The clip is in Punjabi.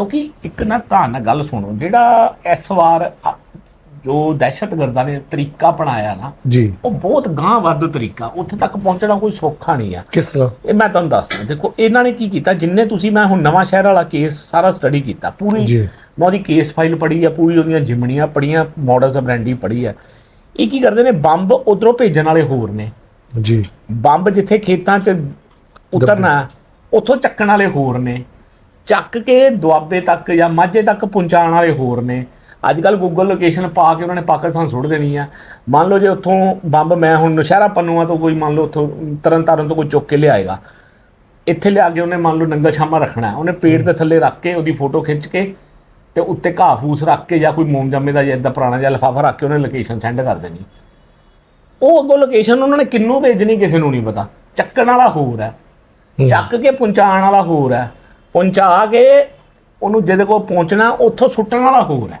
ਕਿਉਂਕਿ ਇੱਕ ਨਾ ਧਿਆਨ ਨਾਲ ਗੱਲ ਸੁਣੋ ਜਿਹੜਾ ਇਸ ਵਾਰ ਜੋ ਦਹਿਸ਼ਤਗਰਦਾਂ ਨੇ ਤਰੀਕਾ ਅਪਣਾਇਆ ਨਾ ਜੀ। ਉਹ ਬਹੁਤ ਗਾਂਹ ਵੱਧ ਤਰੀਕਾ ਉੱਥੇ ਤੱਕ ਪਹੁੰਚਣਾ ਕੋਈ ਸੌਖਾ ਨਹੀਂ ਆ। ਕਿਸ ਤਰ੍ਹਾਂ? ਇਹ ਮੈਂ ਤੁਹਾਨੂੰ ਦੱਸਦਾ ਦੇਖੋ ਇਹਨਾਂ ਨੇ ਕੀ ਕੀਤਾ ਜਿੰਨੇ ਤੁਸੀਂ ਮੈਂ ਹੁਣ ਨਵਾਂ ਸ਼ਹਿਰ ਵਾਲਾ ਕੇਸ ਸਾਰਾ ਸਟੱਡੀ ਕੀਤਾ ਪੂਰੀ ਜੀ। ਮੈਂ ਉਹਦੀ ਕੇਸ ਫਾਈਲ ਪੜ੍ਹੀ ਆ ਪੂਰੀ ਉਹਦੀਆਂ ਜਿਮਣੀਆਂ ਪੜ੍ਹੀਆਂ ਮਾਡਲਸ ਆਫ ਬ੍ਰੈਂਡੀ ਪੜ੍ਹੀ ਆ। ਇਹ ਕੀ ਕਰਦੇ ਨੇ ਬੰਬ ਉਧਰੋਂ ਭੇਜਣ ਵਾਲੇ ਹੋਰ ਨੇ। ਜੀ। ਬੰਬ ਜਿੱਥੇ ਖੇਤਾਂ 'ਚ ਉਤਰਨਾ ਉੱਥੋਂ ਚੱਕਣ ਵਾਲੇ ਹੋਰ ਨੇ। ਚੱਕ ਕੇ ਦੁਆਬੇ ਤੱਕ ਜਾਂ ਮਾਝੇ ਤੱਕ ਪਹੁੰਚਾਉਣ ਵਾਲੇ ਹੋਰ ਨੇ। ਅੱਜ ਕੱਲ ਗੂਗਲ ਲੋਕੇਸ਼ਨ ਪਾ ਕੇ ਉਹਨਾਂ ਨੇ ਪਾਕਿਸਤਾਨ ਸੁੱਟ ਦੇਣੀ ਆ। ਮੰਨ ਲਓ ਜੇ ਉੱਥੋਂ ਬੰਬ ਮੈਂ ਹੁਣ ਨਸ਼ਹਿਰਾ ਪੰਨੂਆ ਤੋਂ ਕੋਈ ਮੰਨ ਲਓ ਉੱਥੋਂ ਤਰਨ ਤਾਰਨ ਤੋਂ ਕੋਈ ਚੁੱਕ ਕੇ ਲਿਆਏਗਾ। ਇੱਥੇ ਲਿਆ ਕੇ ਉਹਨੇ ਮੰਨ ਲਓ ਨੰਗਾ ਛਾਮਾ ਰੱਖਣਾ। ਉਹਨੇ ਪੇੜ ਦੇ ਥੱਲੇ ਰੱਖ ਕੇ ਉਹਦੀ ਫੋਟੋ ਖਿੱਚ ਕੇ ਤੇ ਉੱਤੇ ਘਾਹ ਫੂਸ ਰੱਖ ਕੇ ਜਾਂ ਕੋਈ ਮੋਮਜੰਮੇ ਦਾ ਜਾਂ ਏਦਾਂ ਪੁਰਾਣਾ ਜਿਹਾ ਲਿਫਾਫਾ ਰੱਖ ਕੇ ਉਹਨੇ ਲੋਕੇਸ਼ਨ ਸੈਂਡ ਕਰ ਦੇਣੀ। ਉਹ ਅੱਗੋਂ ਲੋਕੇਸ਼ਨ ਉਹਨਾਂ ਨੇ ਕਿੰਨੂੰ ਭੇਜਣੀ ਕਿਸੇ ਨੂੰ ਨਹੀਂ ਪਤਾ। ਚੱਕਣ ਵਾਲਾ ਹੋਰ ਹੂੰ। ਚੱਕ ਕੇ ਪਹੁੰਚਾਉਣ ਵਾਲਾ ਹੋਰ ਹੈ। ਪਹੁੰਚਾ ਕੇ ਉਹਨੂੰ ਜਿਹਦੇ ਕੋਲ ਪਹੁੰਚਣਾ ਉੱਥੋਂ ਸੁੱਟਣ ਵਾਲਾ ਹੋਰ ਹੈ।